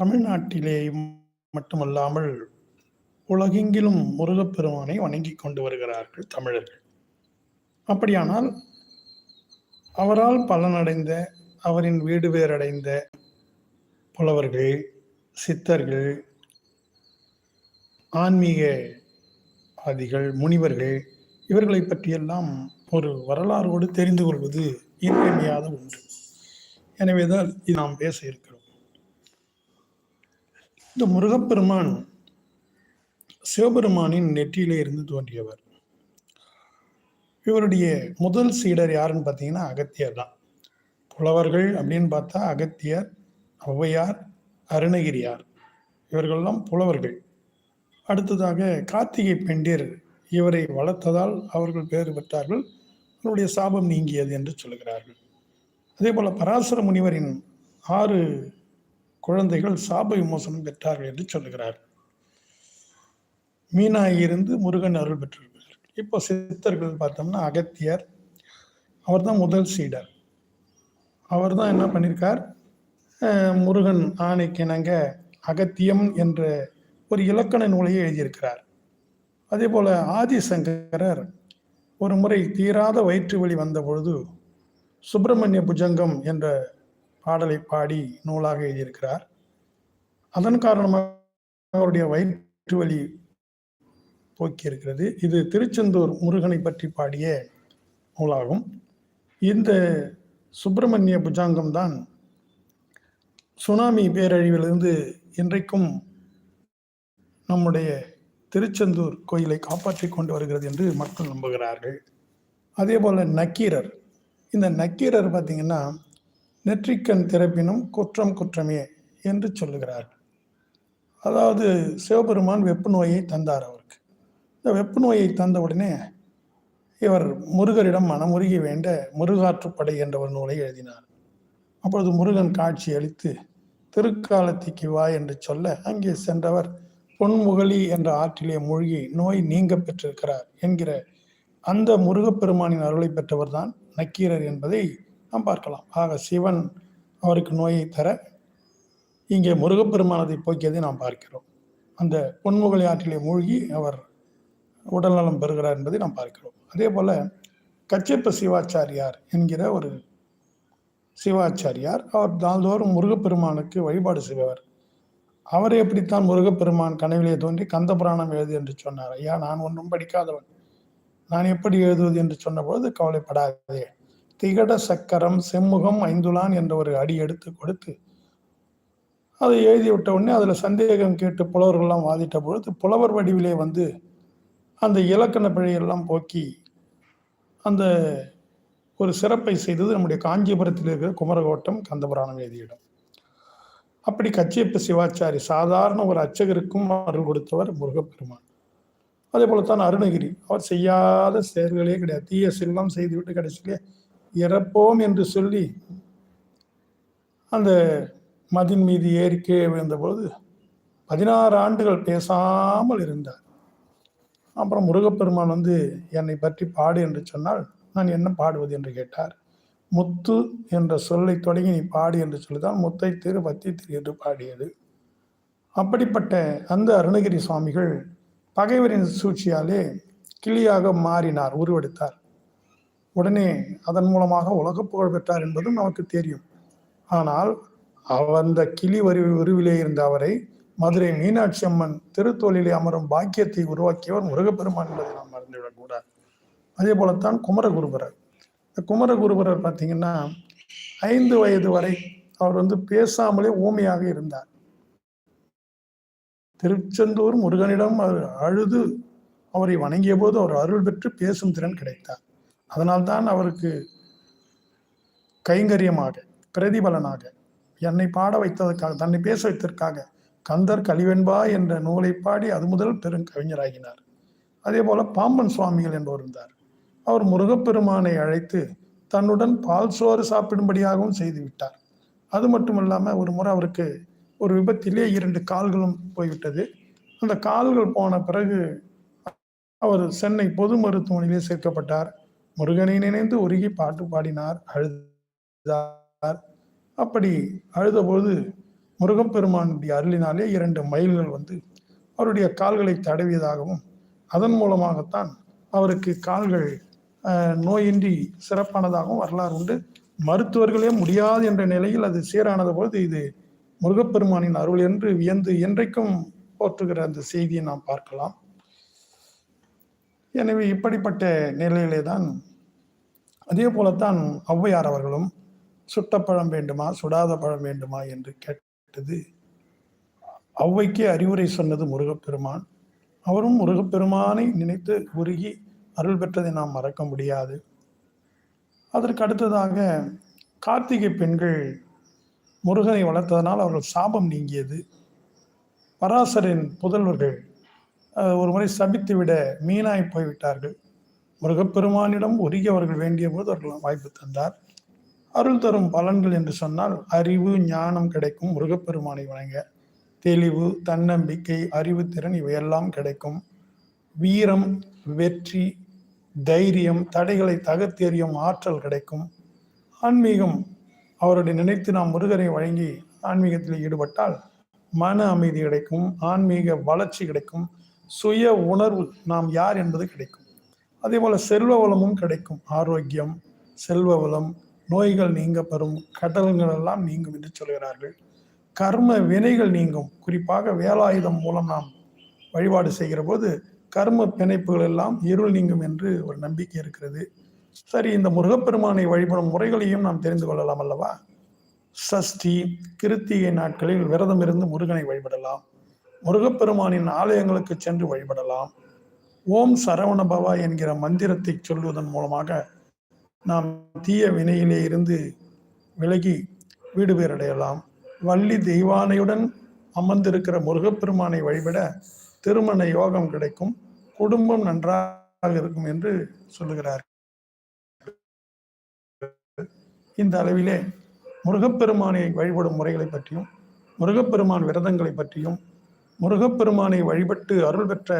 தமிழ்நாட்டிலே மட்டுமல்லாமல் உலகெங்கிலும் முருகப்பெருமானை வணங்கிக் கொண்டு வருகிறார்கள் தமிழர்கள். அப்படியானால் அவரால் பலனடைந்த அவரின் வீடு வேறடைந்த புலவர்கள் சித்தர்கள் ஆன்மீக ஆதிகள் முனிவர்கள் இவர்களை பற்றியெல்லாம் ஒரு வரலாறோடு தெரிந்து கொள்வது இன்றியமையாத ஒன்று. எனவேதான் இது நாம் பேச இருக்க இந்த முருகப்பெருமான் சிவபெருமானின் நெற்றியிலே இருந்து தோன்றியவர். இவருடைய முதல் சீடர் யாருன்னு பார்த்தீங்கன்னா அகத்தியர் தான். புலவர்கள் அப்படின்னு பார்த்தா அகத்தியர் ஔவையார் அருணகிரியார். இவர்கள்லாம் புலவர்கள். அடுத்ததாக கார்த்திகை பெண்டிர் இவரை வளர்த்ததால் அவர்கள் பேர் பெற்றார்கள். அவருடைய சாபம் நீங்கியது என்று சொல்கிறார்கள் அதே போல பராசர முனிவரின் ஆறு குழந்தைகள் சாப விமோசனம் பெற்றார்கள் என்று சொல்லுகிறார். மீனாயிருந்து முருகன் அருள் பெற்றிருக்கிறார். இப்போ சித்தர்கள் பார்த்தோம்னா அகத்தியர் அவர் தான் முதல் சீடர். அவர் தான் என்ன பண்ணியிருக்கார் முருகன் ஆணைக்கிணங்க அகத்தியம் என்ற ஒரு இலக்கண நூலையை எழுதியிருக்கிறார். அதே போல் ஆதிசங்கரர் ஒரு முறை தீராத வயிற்று வலி வந்த பொழுது சுப்பிரமணிய புஜங்கம் என்ற பாடலை பாடி நூலாக எழுதியிருக்கிறார். அதன் காரணமாக அவருடைய வயிற்று வலி போக்கியிருக்கிறது. இது திருச்செந்தூர் முருகனை பற்றி பாடிய நூலாகும். இந்த சுப்பிரமணிய புஜாங்கம் தான் சுனாமி பேரழிவிலிருந்து இன்றைக்கும் நம்முடைய திருச்செந்தூர் கோயிலை காப்பாற்றி கொண்டு வருகிறது என்று மக்கள் நம்புகிறார்கள். அதே போல் நக்கீரர். இந்த நக்கீரர் பார்த்திங்கன்னா நெற்றிக்கண் திறப்பினும் குற்றம் குற்றமே என்று சொல்லுகிறார். அதாவது சிவபெருமான் வெப்பு நோயை தந்தார் அவருக்கு. இந்த வெப்பு நோயை தந்த உடனே இவர் முருகரிடம் மனமுருகி வேண்ட முருகாற்றுப்படை என்ற ஒரு நூலை எழுதினார். அப்பொழுது முருகன் காட்சி அளித்து திருக்காலத்திக்கு வா என்று சொல்ல அங்கே சென்றவர் பொன்முகலி என்ற ஆற்றிலே மூழ்கி நோய் நீங்க பெற்றிருக்கிறார் என்கிற அந்த முருகப்பெருமானின் அருளை பெற்றவர் தான் நக்கீரர் என்பதை நாம் பார்க்கலாம். ஆக சிவன் அவருக்கு நோயை தர இங்கே முருகப்பெருமானதை போக்கியதை நாம் பார்க்கிறோம். அந்த பொன்முகலி ஆற்றிலே மூழ்கி அவர் உடல்நலம் பெறுகிறார் என்பதை நாம் பார்க்கிறோம். அதே போல் கச்சப்ப சிவாச்சாரியார் என்கிற ஒரு சிவாச்சாரியார் அவர் நாள்தோறும் முருகப்பெருமானுக்கு வழிபாடு செய்பவர். அவர் எப்படித்தான் முருகப்பெருமான் கனவிலே தோன்றி கந்த புராணம் எழுது என்று சொன்னார். ஐயா நான் ஒன்றும் படிக்காதவன். நான் எப்படி எழுதுவது? என்று சொன்னபோது கவலைப்படாதே. திகட சக்கரம் செம்முகம் ஐந்துலான் என்ற ஒரு அடி எடுத்து கொடுத்து அதை எழுதி விட்ட உடனே அதில் சந்தேகம் கேட்டு புலவர்கள்லாம் வாதிட்ட பொழுது புலவர் வடிவிலே வந்து அந்த இலக்கண பிழையெல்லாம் போக்கி அந்த ஒரு சிறப்பை செய்தது நம்முடைய காஞ்சிபுரத்தில் இருக்கிற குமரகோட்டம் கந்தபுராணம் எழுதியிடம். அப்படி கச்சியப்ப சிவாச்சாரி சாதாரண ஒரு அர்ச்சகருக்கும் அருள் கொடுத்தவர் முருகப்பெருமான். அதே போலத்தான் அருணகிரி. அவர் செய்யாத செயல்களே கிடையாது. தீய செல்லம் செய்துவிட்டு கடைசியிலே இறப்போம் என்று சொல்லி அந்த மதின் மீது ஏறிக்கே விழுந்தபோது பதினாறு ஆண்டுகள் பேசாமல் இருந்தார். அப்புறம் முருகப்பெருமான் வந்து என்னை பற்றி பாடு என்று சொன்னால் நான் என்ன பாடுவது என்று கேட்டார். முத்து என்ற சொல்லை தொடங்கி நீ பாடு என்று சொல்லிதான் முத்தை திரு பத்தி திரு என்று பாடியது. அப்படிப்பட்ட அந்த அருணகிரி சுவாமிகள் பகைவரின் சூழ்ச்சியாலே கிளியாக மாறினார் உருவெடுத்தார். உடனே அதன் மூலமாக உலக புகழ் பெற்றார் என்பதும் நமக்கு தெரியும். ஆனால் அந்த கிளி வரி உருவிலே இருந்த அவரை மதுரை மீனாட்சி அம்மன் திருத்தோலிலே அமரும் பாக்கியத்தை உருவாக்கியவர் முருகப்பெருமான் என்பதை நாம் மறந்துவிடக்கூடாது அதே போலத்தான் குமரகுருபரர் இந்த குமரகுருபரர் பார்த்தீங்கன்னா ஐந்து வயது வரை அவர் வந்து பேசாமலே ஊமையாக இருந்தார். திருச்செந்தூர் முருகனிடம் அவர் அழுது அவரை வணங்கிய போது அவர் அருள் பெற்று பேசும் திறன் கிடைத்தார். அதனால்தான் அவருக்கு கைங்கரியமாக பிரதிபலனாக என்னை பாட வைத்ததற்காக தன்னை பேச வைத்ததற்காக கந்தர் கலிவெண்பா என்ற நூலை பாடி அது முதல் பெரும் கவிஞராகினார். அதே போல பாம்பன் சுவாமிகள் என்பவர் இருந்தார். அவர் முருகப்பெருமானை அழைத்து தன்னுடன் பால் சோறு சாப்பிடும்படியாகவும் செய்து விட்டார். அது இல்லாமல் ஒரு முறை அவருக்கு ஒரு விபத்திலே இரண்டு கால்களும் போய்விட்டது. அந்த கால்கள் போன பிறகு அவர் சென்னை பொது மருத்துவமனையிலே சேர்க்கப்பட்டார். முருகனை நினைந்து உருகி பாட்டு பாடினார் அழுதார். அப்படி அழுதபோது முருகப்பெருமானுடைய அருளினாலே இரண்டு மயில்கள் வந்து அவருடைய கால்களை தடவியதாகவும் அதன் மூலமாகத்தான் அவருக்கு கால்கள் நோயின்றி சிறப்பானதாகவும் வரலாறு உண்டு. மருத்துவர்களே முடியாது என்ற நிலையில் அது சீரானது பொழுது இது முருகப்பெருமானின் அருள் என்று வியந்து என்றைக்கும் போற்றுகிற அந்த செய்தியை நாம் பார்க்கலாம். எனவே இப்படிப்பட்ட நிலையிலே தான் அதே போலத்தான் ஔவையார் அவர்களும் சுட்ட பழம் வேண்டுமா சுடாத பழம் வேண்டுமா? என்று கேட்டது. ஔவைக்கே அறிவுரை சொன்னது முருகப்பெருமான். அவரும் முருகப்பெருமானை நினைத்து உருகி அருள் பெற்றதை நாம் மறக்க முடியாது. அதற்கு அடுத்ததாக கார்த்திகை பெண்கள் முருகனை வளர்த்ததனால் அவர்கள் சாபம் நீங்கியது. பராசரின் புதல்வர்கள் ஒரு முறை சபித்து விட மீனாய் போய்விட்டார்கள். முருகப்பெருமானிடம் உருகியவர்கள் வேண்டிய போது அவர்கள் வாய்ப்பு தந்தார். அருள் தரும் பலன்கள் என்று சொன்னால் அறிவு ஞானம் கிடைக்கும் முருகப்பெருமானை வணங்க. தெளிவு தன்னம்பிக்கை அறிவுத்திறன் இவையெல்லாம் கிடைக்கும். வீரம் வெற்றி தைரியம் தடைகளை தகர்த்தெறியும் ஆற்றல் கிடைக்கும். ஆன்மீகம் அவருடைய நினைத்து நாம் முருகனை வழங்கி ஆன்மீகத்தில் ஈடுபட்டால் மன அமைதி கிடைக்கும் ஆன்மீக வளர்ச்சி கிடைக்கும். சுய உணர்வு நாம் யார் என்பது கிடைக்கும். அதே போல செல்வ வளமும் கிடைக்கும். ஆரோக்கியம் செல்வ வளம் நோய்கள் நீங்க பெறும் கடல்கள் எல்லாம் நீங்கும் என்று சொல்கிறார்கள். கர்ம வினைகள் நீங்கும். குறிப்பாக வேலாயுதம் மூலம் நாம் வழிபாடு செய்கிற போது கர்ம பிணைப்புகள் எல்லாம் இருள் நீங்கும் என்று ஒரு நம்பிக்கை இருக்கிறது. சரி இந்த முருகப்பெருமானை வழிபடும் முறைகளையும் நாம் தெரிந்து கொள்ளலாம் அல்லவா? சஷ்டி கிருத்திகை நாட்களில் விரதம் இருந்து முருகனை வழிபடலாம். முருகப்பெருமானின் ஆலயங்களுக்கு சென்று வழிபடலாம். ஓம் சரவண பவா என்கிற மந்திரத்தை சொல்வதன் மூலமாக நாம் தீய வினையிலே இருந்து விலகி வீடு பேரடையலாம் வள்ளி தெய்வானையுடன் அமர்ந்திருக்கிற முருகப்பெருமானை வழிபட திருமண யோகம் கிடைக்கும். குடும்பம் நன்றாக இருக்கும் என்று சொல்லுகிறார். இந்த அளவிலே முருகப்பெருமானை வழிபடும் முறைகளை பற்றியும் முருகப்பெருமான் விரதங்களை பற்றியும் முருகப்பெருமானை வழிபட்டு அருள் பெற்ற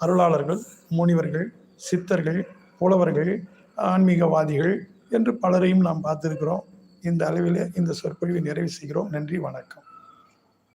அருளாளர்கள் முனிவர்கள் சித்தர்கள் புலவர்கள் ஆன்மீகவாதிகள் என்று பலரையும் நாம் பார்த்திருக்கிறோம். இந்த அளவிலே இந்த சொற்பொழிவை நிறைவு செய்கிறோம். நன்றி வணக்கம்.